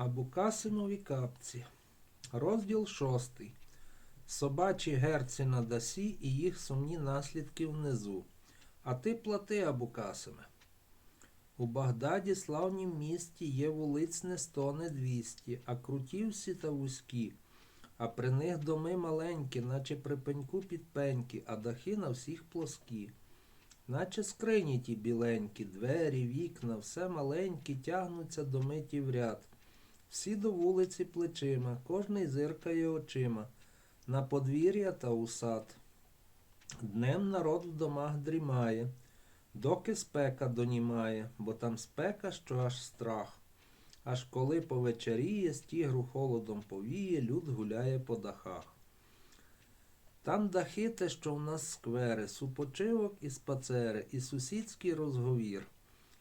Абукасимові капці. Розділ шостий. Собачі герці на дасі і їх сумні наслідки внизу. А ти плати, Абукасиме. У Багдаді славнім місті є вулиць не сто, не двісті, а круті всі та вузькі, а при них доми маленькі, наче при пеньку підпенькі, а дахи на всіх плоскі. Наче скрині ті біленькі, двері, вікна, все маленькі, тягнуться до миті в ряд. Всі до вулиці плечима, кожний зиркає очима, на подвір'я та у сад. Днем народ в домах дрімає, доки спека донімає, бо там спека, що аж страх. Аж коли повечеріє, з тігру холодом повіє, люд гуляє по дахах. Там дахи те, що в нас сквери, супочивок і спацери, і сусідський розговір,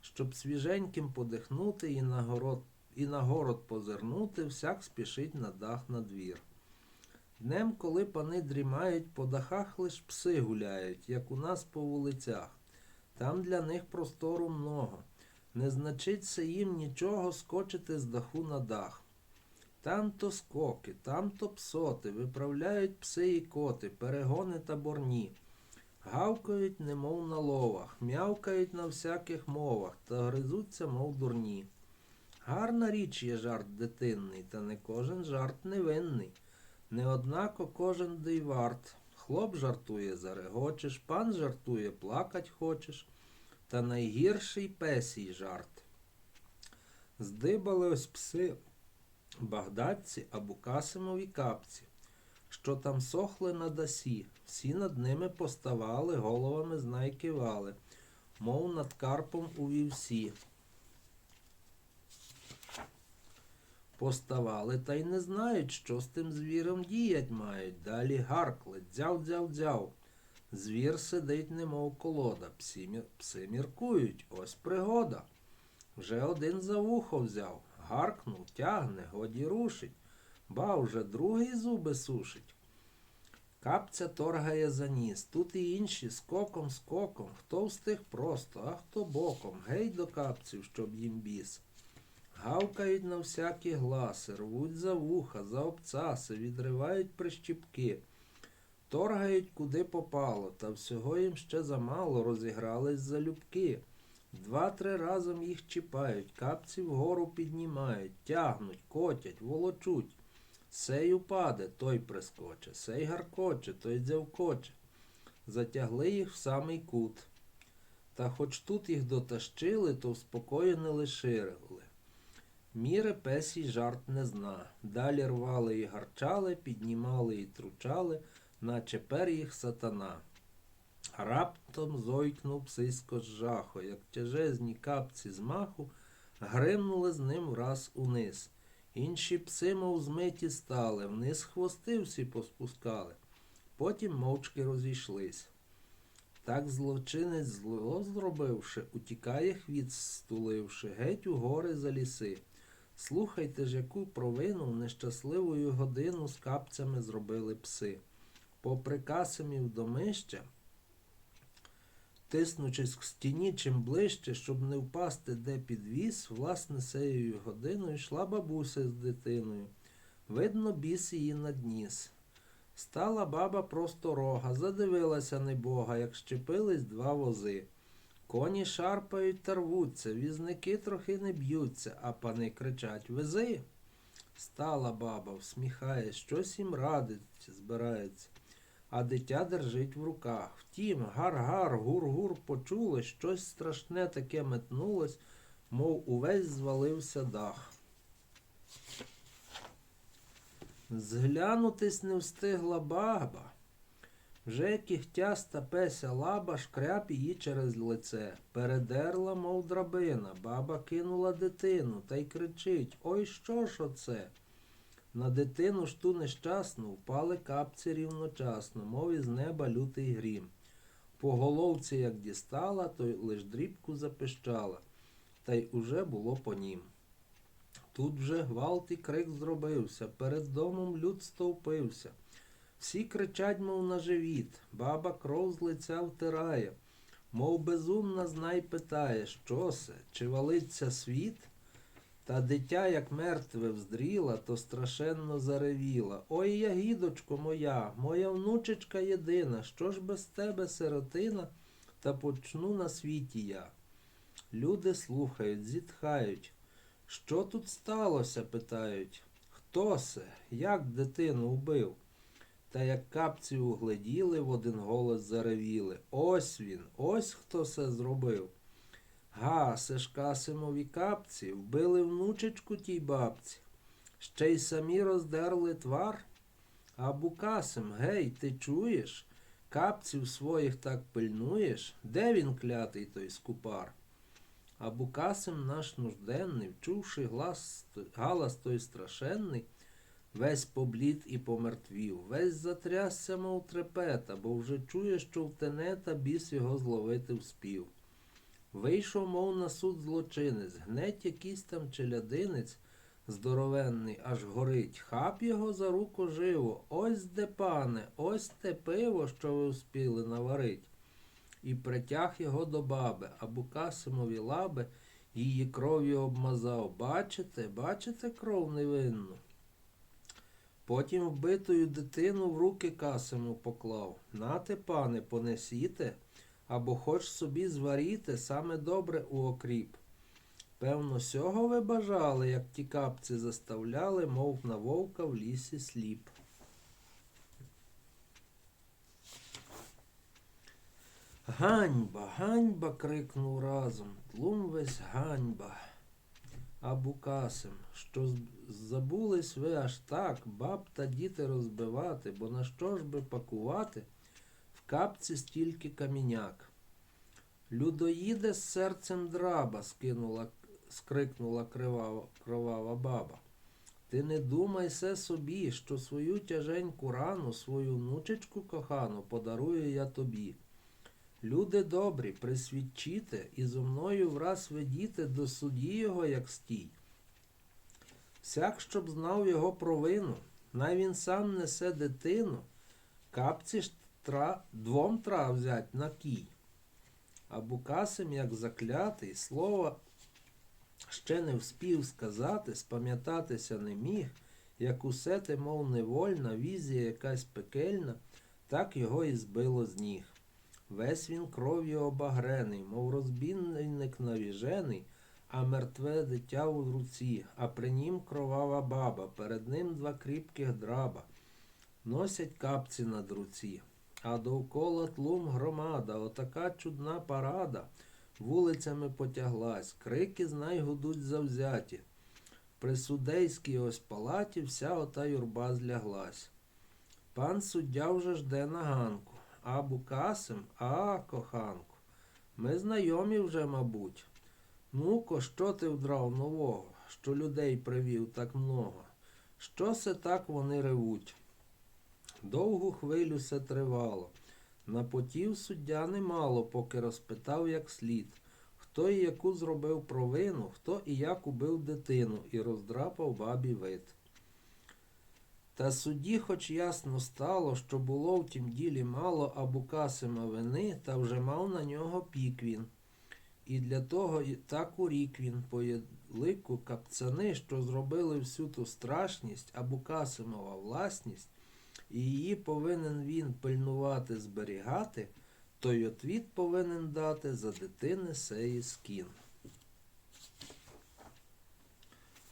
щоб свіженьким подихнути і на город, і на город позирнути, всяк спішить на дах на двір. Днем, коли пани дрімають, по дахах лиш пси гуляють, як у нас по вулицях. Там для них простору много. Не значиться їм нічого скочити з даху на дах. Там то скоки, там то псоти, виправляють пси і коти, перегони та борні. Гавкають, немов на ловах, м'явкають на всяких мовах та гризуться, мов дурні. Гарна річ є жарт дитинний, та не кожен жарт невинний. Не однако кожен дий варт. Хлоп жартує, зарегочеш, пан жартує, плакать хочеш. Та найгірший песій жарт. Здибали ось пси багдадці або касимові капці, що там сохли на дасі, всі над ними поставали, головами знай кивали, мов над карпом у вівсі. Поставали та й не знають, що з тим звіром діять мають. Далі гаркли, дзяв, дзяв, дзяв. Звір сидить, немов колода, пси, пси міркують, ось пригода. Вже один за вухо взяв, гаркнув, тягне, годі рушить, ба вже другий зуби сушить. Капця торгає за ніс, тут і інші скоком, скоком, хто встиг просто, а хто боком, гей до капців, щоб їм біс. Гавкають на всякі гласи, рвуть за вуха, за обцаси, відривають прищіпки. Торгають куди попало, та всього їм ще замало розігрались залюбки. Два-три разом їх чіпають, капці вгору піднімають, тягнуть, котять, волочуть. Сей упаде, той прискоче, сей гаркоче, той дзявкоче. Затягли їх в самий кут. Та хоч тут їх дотащили, то в спокою не лишили. Міри песій жарт не зна. Далі рвали і гарчали, піднімали і тручали, наче пер їх сатана. Раптом зойкнув псисько з жаху, як тяжезні капці з маху, гримнули з ним враз униз. Інші пси, мов змиті стали, вниз хвости всі поспускали, потім мовчки розійшлись. Так злочинець зло зробивши, утікає хвіт стуливши, геть у гори за ліси. Слухайте ж, яку провину нещасливою годину з капцями зробили пси. Попри касимів домища, тиснучись к стіні чим ближче, щоб не впасти де підвіз, власне сеєю годиною йшла бабуся з дитиною. Видно, біс її надніс. Стала баба просто рога, задивилася небога, як щепились два вози. Коні шарпають та рвуться, візники трохи не б'ються, а пани кричать Вези. Стала баба, всміхає, щось їм радить, збирається, а дитя держить в руках. Втім, гар-гар, гур-гур почули, щось страшне таке метнулось, мов увесь звалився дах. Зглянутись не встигла баба. Вже кігтяста песя лаба шкряп її через лице. Передерла, мов драбина. Баба кинула дитину та й кричить Ой, що ж оце? На дитину ж ту нещасну впали капці рівночасно, мов із неба лютий грім. По головці як дістала, то лиш дрібку запищала, та й уже було по нім. Тут вже гвалт і крик зробився, перед домом люд стовпився. Всі кричать, мов на живіт, баба кров з лиця втирає, мов безумна знай питає, що се, чи валиться світ? Та дитя, як мертве вздріла, то страшенно заревіла. Ой, ягідочко моя, моя внучечка єдина, що ж без тебе, сиротина, та почну на світі я. Люди слухають, зітхають. Що тут сталося? питають. Хто се? Як дитину вбив? Та як капці угледіли, в один голос заревіли. Ось він, ось хто все зробив. Га, се ж касимові капці, вбили внучечку тій бабці, ще й самі роздерли твар. А Букасим, гей, ти чуєш? Капців своїх так пильнуєш? Де він клятий той скупар? А Букасим наш нужденний, вчувши глас, галас той страшенний, весь поблід і помертвів, весь затрясся, мов трепета, бо вже чує, що в тенета біс його зловити вспів. Вийшов, мов на суд злочинець, гнеть якийсь там челядинець здоровенний, аж горить. Хап його за руку живо. Ось де, пане, ось те пиво, що ви вспіли наварить. І притяг його до баби, а Букасимові лаби її кров'ю обмазав. Бачите, бачите кров невинну? Потім вбитою дитину в руки Касиму поклав. Нате, пане, понесіте або хоч собі зваріте саме добре у окріп. Певно, сього ви бажали, як ті капці заставляли, мов на вовка в лісі сліп. Ганьба, ганьба. крикнув разом. Тлум весь ганьба. А Букасим, що забулись ви аж так, баб та діти розбивати, бо на що ж би пакувати? В капці стільки каміняк. Людоїде з серцем драба, скинула, скрикнула кривава, кровава баба. Ти не думай се собі, що свою тяженьку рану, свою внучечку кохану подарую я тобі. Люди добрі, присвідчите і зо мною враз ведіте до судді його, як стій. Всяк, щоб знав його провину, най він сам несе дитину, капці ж тра, двом тра взять на кій. А Букасим, як заклятий, слова ще не вспів сказати, спам'ятатися не міг, як усе те, мов невольна, візія якась пекельна, так його і збило з ніг. Весь він кров'ю обагрений, мов розбійник навіжений, а мертве дитя у руці, а при нім кровава баба, перед ним два кріпких драба. Носять капці над руці, а довкола тлум громада, отака чудна парада, вулицями потяглась, крики знай гудуть завзяті. При судейській ось палаті вся ота юрба зляглась. Пан суддя вже жде на ганку. А Букасим, а, коханку, ми знайомі вже, мабуть. Ну-ко, що ти вдрав нового, що людей привів так много? Що се так вони ревуть? Довгу хвилю се тривало. Напотів суддя немало, поки розпитав як слід, хто і яку зробив провину, хто і як убив дитину, і роздрапав бабі вид. Та судді, хоч ясно стало, що було в тім ділі мало Абукасима вини, та вже мав на нього пік він. І для того і так урік він по лику капцани, що зробили всю ту страшність, Абукасимова власність, і її повинен він пильнувати, зберігати, то й отвіт повинен дати за дитини сеї скін.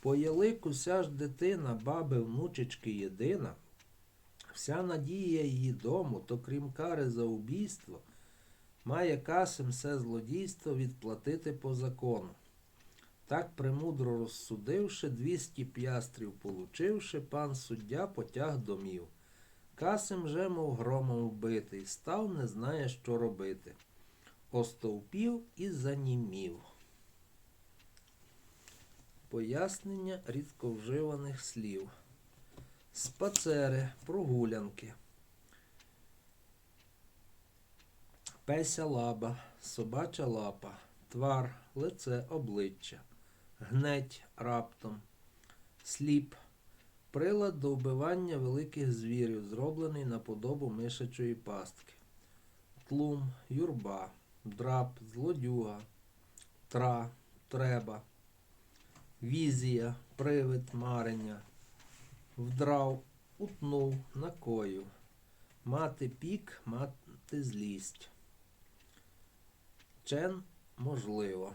По ялику ся ж дитина, баби, внучечки єдина, вся надія її дому, то крім кари за убійство, має касим все злодійство відплатити по закону. Так премудро розсудивши, двісті п'ястрів получивши, пан суддя потяг домів. Касим же, мов громом вбитий, став, не знає, що робити. Остовпів і занімів. Пояснення рідковживаних слів. Спацери, прогулянки. Песя лаба, собача лапа, твар, лице, обличчя, гнеть раптом, сліп, прилад до вбивання великих звірів, зроблений на подобу мишачої пастки, тлум, юрба, драп, злодюга, тра, треба. Візія, привид, марення. Вдрав, утнув, накоїв. Мати пік, мати злість. Чен можливо.